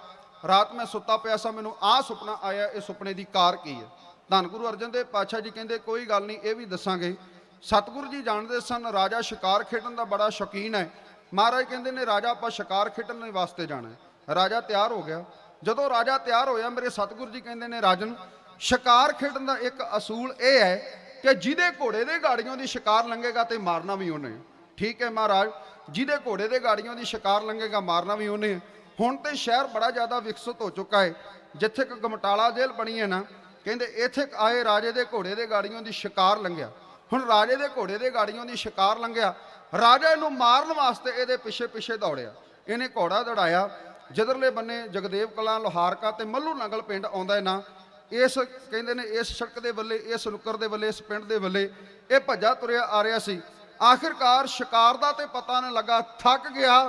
ਰਾਤ ਮੈਂ ਸੁੱਤਾ ਪਿਆ ਸਾਂ, ਮੈਨੂੰ ਆਹ ਸੁਪਨਾ ਆਇਆ, ਇਹ ਸੁਪਨੇ ਦੀ ਕਾਰ ਕੀ ਹੈ? ਧੰਨ ਗੁਰੂ ਅਰਜਨ ਦੇਵ ਪਾਤਸ਼ਾਹ ਜੀ ਕਹਿੰਦੇ, ਕੋਈ ਗੱਲ ਨਹੀਂ, ਇਹ ਵੀ ਦੱਸਾਂਗੇ। ਸਤਿਗੁਰੂ ਜੀ ਜਾਣਦੇ ਸਨ, ਰਾਜਾ ਸ਼ਿਕਾਰ ਖੇਡਣ ਦਾ ਬੜਾ ਸ਼ੌਕੀਨ ਹੈ। ਮਹਾਰਾਜ ਕਹਿੰਦੇ ਨੇ, ਰਾਜਾ, ਆਪਾਂ ਸ਼ਿਕਾਰ ਖੇਡਣ ਦੇ ਵਾਸਤੇ ਜਾਣਾ ਹੈ। ਰਾਜਾ ਤਿਆਰ ਹੋ ਗਿਆ। ਜਦੋਂ ਰਾਜਾ ਤਿਆਰ ਹੋਇਆ, ਮੇਰੇ ਸਤਿਗੁਰੂ ਜੀ ਕਹਿੰਦੇ ਨੇ, ਰਾਜਨ, ਸ਼ਿਕਾਰ ਖੇਡਣ ਦਾ ਇੱਕ ਅਸੂਲ ਇਹ ਹੈ ਕਿ ਜਿਹਦੇ ਘੋੜੇ ਦੇ ਗਾੜੀਆਂ ਦੀ ਸ਼ਿਕਾਰ ਲੰਘੇਗਾ ਤੇ ਮਾਰਨਾ ਵੀ ਉਹਨੇ ਠੀਕ ਹੈ ਮਹਾਰਾਜ? ਜਿਹਦੇ ਘੋੜੇ ਦੇ ਗਾੜੀਆਂ ਦੀ ਸ਼ਿਕਾਰ ਲੰਘੇਗਾ, ਮਾਰਨਾ ਵੀ ਉਹਨੇ ਹੁਣ ਤੇ ਸ਼ਹਿਰ ਬੜਾ ਜ਼ਿਆਦਾ ਵਿਕਸਿਤ ਹੋ ਚੁੱਕਾ ਹੈ। ਜਿੱਥੇ ਕਿ ਗਮਟਾਲਾ ਜੇਲ੍ਹ ਬਣੀ ਹੈ ਨਾ, ਕਹਿੰਦੇ ਇੱਥੇ ਆਏ ਰਾਜੇ ਦੇ ਘੋੜੇ ਦੇ ਗਾੜੀਆਂ ਦੀ ਸ਼ਿਕਾਰ ਲੰਘਿਆ। ਹੁਣ ਰਾਜੇ ਦੇ ਘੋੜੇ ਦੇ ਗਾੜੀਆਂ ਦੀ ਸ਼ਿਕਾਰ ਲੰਘਿਆ ਰਾਜਾ ਇਹਨੂੰ ਮਾਰਨ ਵਾਸਤੇ ਇਹਦੇ ਪਿੱਛੇ ਪਿੱਛੇ ਦੌੜਿਆ। ਇਹਨੇ ਘੋੜਾ ਦੜਾਇਆ। ਜਦਰਲੇ ਬੰਨੇ ਜਗਦੇਵ ਕਲਾਂ, ਲੋਹਾਰਕਾ ਤੇ ਮੱਲੂ ਨਗਲ ਪਿੰਡ ਆਉਂਦਾ ਹੈ ਨਾ, ਇਸ ਕਹਿੰਦੇ ਨੇ ਇਸ ਸੜਕ ਦੇ ਵੱਲੇ, ਇਸ ਨੁੱਕਰ ਦੇ ਵੱਲੇ, ਇਸ ਪਿੰਡ ਦੇ ਵੱਲੇ ਇਹ ਭੱਜਾ ਤੁਰਿਆ ਆ ਰਿਹਾ ਸੀ। ਆਖਿਰਕਾਰ ਸ਼ਿਕਾਰ ਦਾ ਤੇ ਪਤਾ ਨਾ ਲੱਗਾ, ਥੱਕ ਗਿਆ।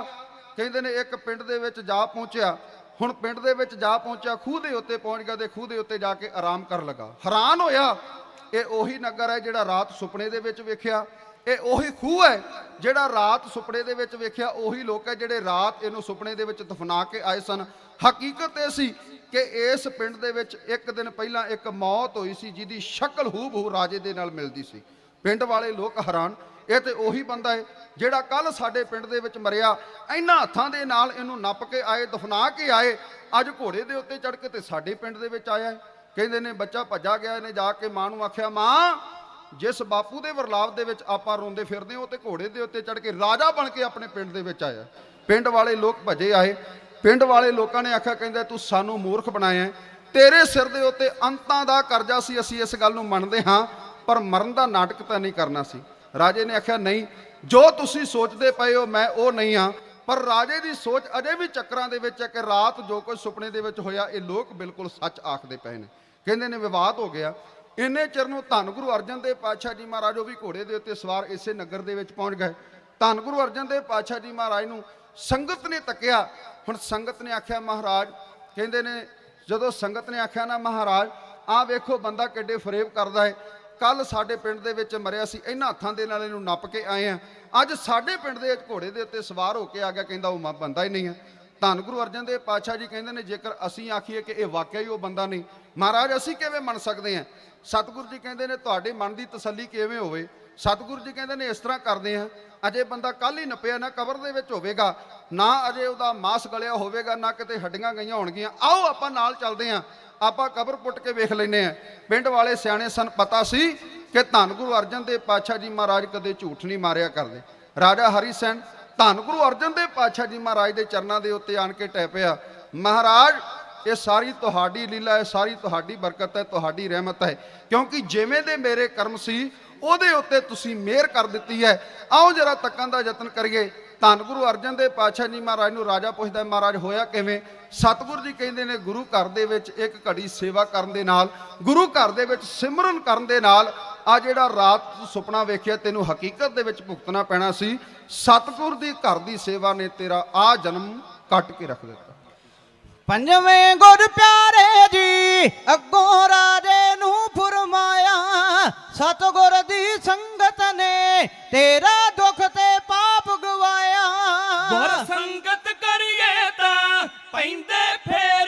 ਕਹਿੰਦੇ ਨੇ ਇੱਕ ਪਿੰਡ ਦੇ ਵਿੱਚ ਜਾ ਪਹੁੰਚਿਆ। ਹੁਣ ਪਿੰਡ ਦੇ ਵਿੱਚ ਜਾ ਪਹੁੰਚਿਆ, ਖੂਹ ਦੇ ਉੱਤੇ ਪਹੁੰਚ ਗਿਆ ਤੇ ਖੂਹ ਦੇ ਉੱਤੇ ਜਾ ਕੇ ਆਰਾਮ ਕਰਨ ਲੱਗਾ। ਹੈਰਾਨ ਹੋਇਆ। ਇਹ ਉਹੀ ਨਗਰ ਹੈ ਜਿਹੜਾ ਰਾਤ ਸੁਪਨੇ ਦੇ ਵਿੱਚ ਵੇਖਿਆ। ਇਹ ਉਹੀ ਖੂਹ ਹੈ ਜਿਹੜਾ ਰਾਤ ਸੁਪਨੇ ਦੇ ਵਿੱਚ ਵੇਖਿਆ, ਉਹੀ ਲੋਕ ਹੈ ਜਿਹੜੇ ਰਾਤ ਇਹਨੂੰ ਸੁਪਨੇ ਦੇ ਵਿੱਚ ਦਫਨਾ ਕੇ ਆਏ ਸਨ। ਹਕੀਕਤ ਇਹ ਸੀ ਕਿ ਇਸ ਪਿੰਡ ਦੇ ਵਿੱਚ ਇੱਕ ਦਿਨ ਪਹਿਲਾਂ ਇੱਕ ਮੌਤ ਹੋਈ ਸੀ, ਜਿਹਦੀ ਸ਼ਕਲ ਹੂਬਹੂ ਰਾਜੇ ਦੇ ਨਾਲ ਮਿਲਦੀ ਸੀ। ਪਿੰਡ ਵਾਲੇ ਲੋਕ ਹੈਰਾਨ, ਇਹ ਤੇ ਉਹੀ ਬੰਦਾ ਹੈ ਜਿਹੜਾ ਕੱਲ ਸਾਡੇ ਪਿੰਡ ਦੇ ਵਿੱਚ ਮਰਿਆ, ਇਹਨਾਂ ਹੱਥਾਂ ਦੇ ਨਾਲ ਇਹਨੂੰ ਨੱਪ ਕੇ ਆਏ, ਦਫਨਾ ਕੇ ਆਏ, ਅੱਜ ਘੋੜੇ ਦੇ ਉੱਤੇ ਚੜ ਕੇ ਤੇ ਸਾਡੇ ਪਿੰਡ ਦੇ ਵਿੱਚ ਆਇਆ ਹੈ। ਕਹਿੰਦੇ ਨੇ, ਬੱਚਾ ਭੱਜਾ ਗਿਆ, ਇਹਨੇ ਜਾ ਕੇ ਮਾਂ ਨੂੰ ਆਖਿਆ, ਮਾਂ ਜਿਸ ਬਾਪੂ ਦੇ ਵਰਲਾਵ ਦੇ ਵਿੱਚ ਆਪਾਂ ਰੋਂਦੇ ਫਿਰਦੇ ਹਾਂ, ਉਹ ਤੇ ਘੋੜੇ ਦੇ ਉੱਤੇ ਚੜ ਕੇ ਰਾਜਾ ਬਣ ਕੇ ਆਪਣੇ ਪਿੰਡ ਦੇ ਵਿੱਚ ਆਇਆ। ਪਿੰਡ ਵਾਲੇ ਲੋਕ ਭਜੇ ਆਏ। ਪਿੰਡ ਵਾਲੇ ਲੋਕਾਂ ਨੇ ਆਖਿਆ, ਕਹਿੰਦਾ, ਤੂੰ ਸਾਨੂੰ ਮੂਰਖ ਬਣਾਇਆ ਤੇਰੇ ਸਿਰ ਦੇ ਉੱਤੇ ਅੰਤਾਂ ਦਾ ਕਰਜ਼ਾ ਸੀ, ਅਸੀਂ ਇਸ ਗੱਲ ਨੂੰ ਮੰਨਦੇ ਹਾਂ, ਪਰ ਮਰਨ ਦਾ ਨਾਟਕ ਤਾਂ ਨਹੀਂ ਕਰਨਾ ਸੀ। ਰਾਜੇ ਨੇ ਆਖਿਆ, ਨਹੀਂ, ਜੋ ਤੁਸੀਂ ਸੋਚਦੇ ਪਏ ਹੋ, ਮੈਂ ਉਹ ਨਹੀਂ ਹਾਂ। ਪਰ ਰਾਜੇ ਦੀ ਸੋਚ ਅਜੇ ਵੀ ਚੱਕਰਾਂ ਦੇ ਵਿੱਚ ਹੈ ਕਿ ਰਾਤ ਜੋ ਕੁਝ ਸੁਪਨੇ ਦੇ ਵਿੱਚ ਹੋਇਆ, ਇਹ ਲੋਕ ਬਿਲਕੁਲ ਸੱਚ ਆਖਦੇ ਪਏ ਨੇ। ਕਹਿੰਦੇ ਨੇ, ਵਿਵਾਦ ਹੋ ਗਿਆ। ਇੰਨੇ ਚਿਰ ਨੂੰ ਧੰਨ ਗੁਰੂ ਅਰਜਨ ਦੇਵ ਪਾਤਸ਼ਾਹ ਜੀ ਮਹਾਰਾਜ ਉਹ ਵੀ ਘੋੜੇ ਦੇ ਉੱਤੇ ਸਵਾਰ ਇਸੇ ਨਗਰ ਦੇ ਵਿੱਚ ਪਹੁੰਚ ਗਏ। ਧੰਨ ਗੁਰੂ ਅਰਜਨ ਦੇਵ ਪਾਤਸ਼ਾਹ ਜੀ ਮਹਾਰਾਜ ਨੂੰ ਸੰਗਤ ਨੇ ਤੱਕਿਆ। ਹੁਣ ਸੰਗਤ ਨੇ ਆਖਿਆ, ਮਹਾਰਾਜ, ਕਹਿੰਦੇ ਨੇ, ਜਦੋਂ ਸੰਗਤ ਨੇ ਆਖਿਆ ਨਾ, ਮਹਾਰਾਜ, ਆਹ ਵੇਖੋ ਬੰਦਾ ਕਿੱਡੇ ਫਰੇਬ ਕਰਦਾ ਹੈ। ਕੱਲ ਸਾਡੇ ਪਿੰਡ ਦੇ ਵਿੱਚ ਮਰਿਆ ਸੀ, ਇਹਨਾਂ ਹੱਥਾਂ ਦੇ ਨਾਲ ਇਹਨੂੰ ਨੱਪ ਕੇ ਆਏ ਆ। ਅੱਜ ਸਾਡੇ ਪਿੰਡ ਦੇ ਘੋੜੇ ਦੇ ਉੱਤੇ ਸਵਾਰ ਹੋ ਕੇ ਆ ਗਿਆ, ਕਹਿੰਦਾ, ਉਹ ਮ- ਬੰਦਾ ਹੀ ਨਹੀਂ ਹੈ। ਧੰਨ ਗੁਰੂ ਅਰਜਨ ਦੇਵ ਪਾਤਸ਼ਾਹ ਜੀ ਕਹਿੰਦੇ ਨੇ, ਜੇਕਰ ਅਸੀਂ ਆਖੀਏ ਕਿ ਇਹ ਵਾਕਿਆ ਹੀ ਉਹ ਬੰਦਾ ਨਹੀਂ। ਮਹਾਰਾਜ, ਅਸੀਂ ਕਿਵੇਂ ਮੰਨ ਸਕਦੇ ਹਾਂ? ਸਤਿਗੁਰੂ ਜੀ ਕਹਿੰਦੇ ਨੇ, ਤੁਹਾਡੇ ਮਨ ਦੀ ਤਸੱਲੀ ਕਿਵੇਂ ਹੋਵੇ? ਸਤਿਗੁਰੂ ਜੀ ਕਹਿੰਦੇ ਨੇ, ਇਸ ਤਰ੍ਹਾਂ ਕਰਦੇ ਆ ਅਜੇ ਬੰਦਾ ਕੱਲ ਹੀ ਨੱਪਿਆ, ਨਾ ਕਬਰ ਦੇ ਵਿੱਚ ਹੋਵੇਗਾ, ਨਾ ਅਜੇ ਉਹਦਾ ਮਾਸ ਗਲਿਆ ਹੋਵੇਗਾ, ਨਾ ਕਿਤੇ ਹੱਡੀਆਂ ਗਈਆਂ ਹੋਣਗੀਆਂ। ਆਓ, ਆਪਾਂ ਨਾਲ ਚੱਲਦੇ ਆ ਆਪਾਂ ਕਬਰ ਪੁੱਟ ਕੇ ਵੇਖ ਲੈਨੇ ਆ ਪਿੰਡ ਵਾਲੇ ਸਿਆਣੇ ਸਨ, ਪਤਾ ਸੀ ਕਿ ਧੰਨ ਗੁਰੂ ਅਰਜਨ ਦੇ ਪਾਤਸ਼ਾਹ ਜੀ ਮਹਾਰਾਜ ਕਦੇ ਝੂਠ ਨਹੀਂ ਮਾਰਿਆ ਕਰਦੇ। ਰਾਜਾ ਹਰੀ ਸੈਨ ਧੰਨ ਗੁਰੂ ਅਰਜਨ ਦੇ ਪਾਤਸ਼ਾਹ ਜੀ ਮਹਾਰਾਜ ਦੇ ਚਰਨਾਂ ਦੇ ਉੱਤੇ ਆਣ ਕੇ ਟੈ ਪਿਆ। ਮਹਾਰਾਜ ਇਹ ਸਾਰੀ ਤੁਹਾਡੀ ਲੀਲਾ ਹੈ, ਸਾਰੀ ਤੁਹਾਡੀ ਬਰਕਤ ਹੈ, ਤੁਹਾਡੀ ਰਹਿਮਤ ਹੈ। ਕਿਉਂਕਿ ਜਿਵੇਂ ਦੇ ਮੇਰੇ ਕਰਮ ਸੀ, ਉਹਦੇ ਉੱਤੇ ਤੁਸੀਂ ਮਿਹਰ ਕਰ ਦਿੱਤੀ ਹੈ। ਆਓ ਜਰਾ ਤੱਕਣ ਦਾ ਯਤਨ ਕਰੀਏ। ਧੰਨ ਗੁਰੂ ਅਰਜਨ ਦੇਵ ਪਾਤਸ਼ਾਹ ਜੀ ਮਹਾਰਾਜ ਨੂੰ ਰਾਜਾ ਪੁੱਛਦਾ, ਮਹਾਰਾਜ, ਹੋਇਆ ਕਿਵੇਂ? ਸਤਿਗੁਰੂ ਜੀ ਕਹਿੰਦੇ ਨੇ, ਗੁਰੂ ਘਰ ਦੇ ਵਿੱਚ ਇੱਕ ਘੜੀ ਸੇਵਾ ਕਰਨ ਦੇ ਨਾਲ, ਗੁਰੂ ਘਰ ਦੇ ਵਿੱਚ ਸਿਮਰਨ ਕਰਨ ਦੇ ਨਾਲ, ਆ ਜਿਹੜਾ ਰਾਤ ਸੁਪਨਾ ਵੇਖਿਆ, ਤੈਨੂੰ ਹਕੀਕਤ ਦੇ ਵਿੱਚ ਭੁਗਤਣਾ ਪੈਣਾ ਸੀ। ਸਤਿਗੁਰ ਦੀ ਘਰ ਦੀ ਸੇਵਾ ਨੇ ਤੇਰਾ ਆ ਜਨਮ ਕੱਟ ਕੇ ਰੱਖ ਦਿੱਤਾ। ਪੰਜਵੇਂ ਗੁਰ ਪਿਆਰੇ ਜੀ, ਅੱਗੋਂ ਰਾਜੇ ਨੂੰ ਫਰਮਾਇਆ, ਸਤਗੁਰ ਦੀ ਸੰਗਤ ਨੇ ਤੇਰਾ ਦੁੱਖ ਤੇ ਪਾਪ ਗਵਾਇਆ। ਗੁਰ ਸੰਗਤ ਕਰੀਏ ਤਾਂ ਪੈਂਦੇ ਫੇਰ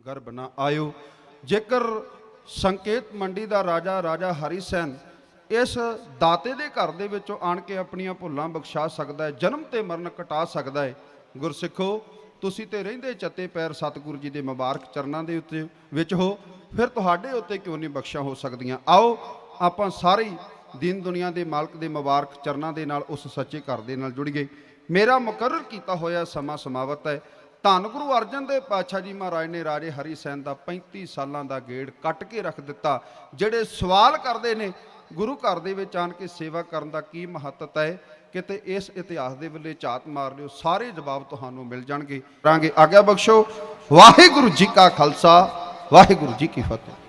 ਗਰਭ ਨਾ ਆਇਓ। ਜੇਕਰ ਸੰਕੇਤ ਮੰਡੀ ਦਾ ਰਾਜਾ ਰਾਜਾ ਹਰੀ ਸੈਨ ਇਸ ਦਾਤੇ ਦੇ ਘਰ ਦੇ ਵਿੱਚੋਂ ਆਣ ਕੇ ਆਪਣੀਆਂ ਭੁੱਲਾਂ ਬਖਸ਼ਾ ਸਕਦਾ ਹੈ, ਜਨਮ ਤੇ ਮਰਨ ਕਟਾ ਸਕਦਾ ਹੈ, ਗੁਰਸਿੱਖੋ, ਤੁਸੀਂ ਤੇ ਰਹਿੰਦੇ ਚੱਤੇ ਪੈਰ ਸਤਿਗੁਰੂ ਜੀ ਦੇ ਮੁਬਾਰਕ ਚਰਨਾਂ ਦੇ ਉੱਤੇ ਵਿੱਚ ਹੋ, ਫਿਰ ਤੁਹਾਡੇ ਉੱਤੇ ਕਿਉਂ ਨਹੀਂ ਬਖਸ਼ਾ ਹੋ ਸਕਦੀਆਂ? ਆਓ, ਆਪਾਂ ਸਾਰੇ ਦੀਨ ਦੁਨੀਆ ਦੇ ਮਾਲਕ ਦੇ ਮੁਬਾਰਕ ਚਰਨਾਂ ਦੇ ਨਾਲ ਉਸ ਸੱਚੇ ਘਰ ਦੇ ਨਾਲ ਜੁੜੀਏ। ਮੇਰਾ ਮੁਕਰਰ ਕੀਤਾ ਹੋਇਆ ਸਮਾਂ ਸਮਾਵਤ ਹੈ। ਧੰਨ ਗੁਰੂ ਅਰਜਨ ਦੇਵ ਪਾਤਸ਼ਾਹ ਜੀ ਮਹਾਰਾਜ ਨੇ ਰਾਜੇ ਹਰੀ ਸੈਨ ਦਾ 35 ਸਾਲਾਂ ਦਾ ਗੇੜ ਕੱਟ ਕੇ ਰੱਖ ਦਿੱਤਾ, ਜਿਹੜੇ ਸਵਾਲ ਕਰਦੇ ਨੇ, ਗੁਰੂ ਘਰ ਦੇ ਵਿੱਚ ਆਣ ਕੇ ਸੇਵਾ ਕਰਨ ਦਾ ਕੀ ਮਹੱਤਤਾ ਹੈ? ਕਿਤੇ ਇਸ ਇਤਿਹਾਸ ਦੇ ਵੱਲੇ ਝਾਤ ਮਾਰ ਲਿਓ, ਸਾਰੇ ਜਵਾਬ ਤੁਹਾਨੂੰ ਮਿਲ ਜਾਣਗੇ। ਕਰਾਂਗੇ ਆਗਿਆ ਬਖਸ਼ੋ। ਵਾਹਿਗੁਰੂ ਜੀ ਕਾ ਖਾਲਸਾ, ਵਾਹਿਗੁਰੂ ਜੀ ਕੀ ਫਤਿਹ।